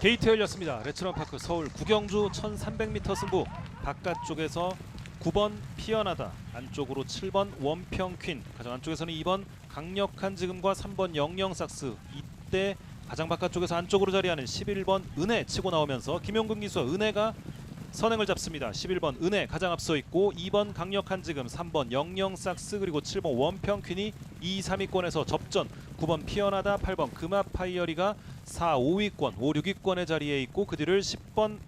게이트 열렸습니다. 레츠런파크 서울 구경주 1300m 승부. 바깥쪽에서 9번 피어나다 안쪽으로 7번 원평퀸. 가장 안쪽에서는 2번 강력한 지금과 3번 영영삭스. 이때 가장 바깥쪽에서 안쪽으로 자리하는 11번 은혜 치고 나오면서 김용근 기수와 은혜가 선행을 잡습니다. 11번 은혜 가장 앞서 있고 2번 강력한 지금 3번 영영삭스 그리고 7번 원평퀸이 2, 3위권에서 접전 9번 피어나다 8번 금화파이어리가 4, 5위권, 5, 6위권의 자리에 있고 그 뒤를 10번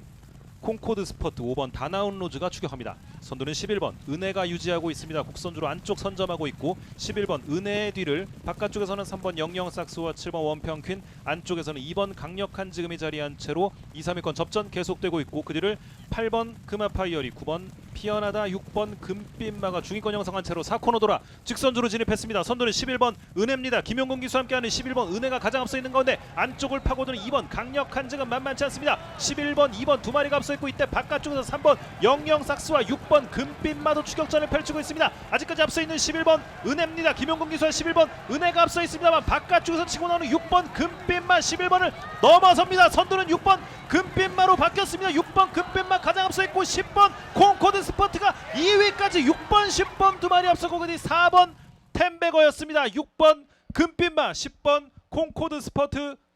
콩코드 스퍼트 5번 다나운 로즈가 추격합니다. 선두는 11번 은혜가 유지하고 있습니다. 국선주로 안쪽 선점하고 있고 11번 은혜의 뒤를 바깥쪽에서는 3번 영영삭스와 7번 원평퀸 안쪽에서는 2번 강력한 지금이 자리한 채로 2, 3위권 접전 계속되고 있고 그 뒤를 8번 금화파이어리 9번 피어나다 6번 금빛마가 중위권 형성한 채로 4코너 돌아 직선주로 진입했습니다. 선두는 11번 은혜입니다. 김용곤 기수와 함께하는 11번 은혜가 가장 앞서 있는 가운데 안쪽을 파고드는 2번 강력한 지금 만만치 않습니다. 11번 2번 두 마리가 앞서 있고 이때 바깥쪽에서 3번 영영삭스와 6번 금빛마도 추격전을 펼치고 있습니다. 아직까지 앞서 있는 11번 은혜입니다. 김용곤 기수와 11번 은혜가 앞서 있습니다만 바깥쪽에서 치고 나오는 6번 금빛마 11번을 넘어섭니다. 선두는 6번 금빛마로 바뀌었습니다. 6번 금빛마 가장 앞서 있고 10번 콩코드 스퍼트가 2위까지 6번 10번 두 마리 앞서고 그뒤 4번 템베거였습니다. 6번 금빛마 10번 콩코드 스퍼트